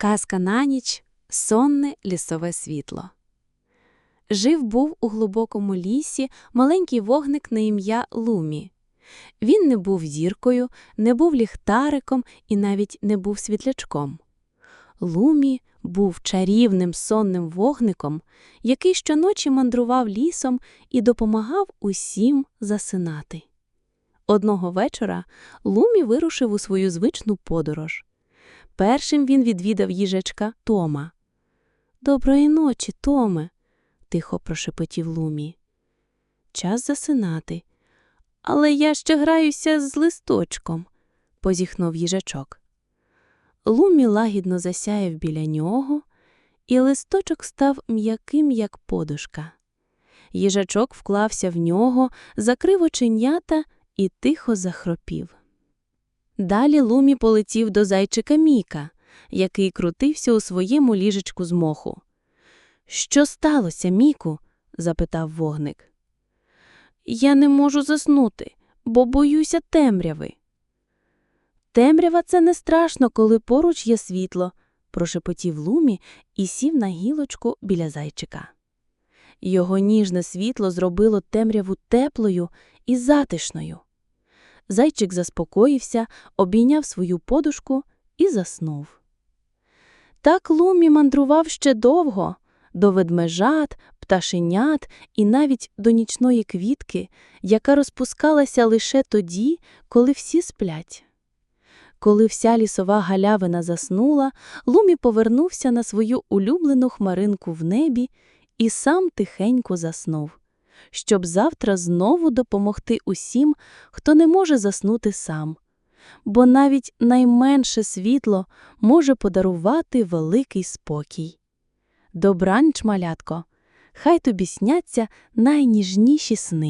Казка на ніч сонне лісове світло. Жив був у глибокому лісі маленький вогник на ім'я Лумі. Він не був зіркою, не був ліхтариком і навіть не був світлячком. Лумі був чарівним сонним вогником, який щоночі мандрував лісом і допомагав усім засинати. Одного вечора Лумі вирушив у свою звичну подорож. Першим він відвідав їжачка Тома. Доброї ночі, Томе, тихо прошепотів Лумі. Час засинати. Але я ще граюся з листочком, позіхнув їжачок. Лумі лагідно засяяв біля нього, і листочок став м'яким, як подушка. Їжачок вклався в нього, закрив оченята і тихо захропів. Далі Лумі полетів до зайчика Міка, який крутився у своєму ліжечку з моху. Що сталося, Міку? запитав вогник. Я не можу заснути, бо боюся темряви. Темрява це не страшно, коли поруч є світло, прошепотів Лумі і сів на гілочку біля зайчика. Його ніжне світло зробило темряву теплою і затишною. Зайчик заспокоївся, обійняв свою подушку і заснув. Так Лумі мандрував ще довго до ведмежат, пташенят і навіть до нічної квітки, яка розпускалася лише тоді, коли всі сплять. Коли вся лісова галявина заснула, Лумі повернувся на свою улюблену хмаринку в небі і сам тихенько заснув щоб завтра знову допомогти усім, хто не може заснути сам. Бо навіть найменше світло може подарувати великий спокій. Добранч, малятко, хай тобі сняться найніжніші сни.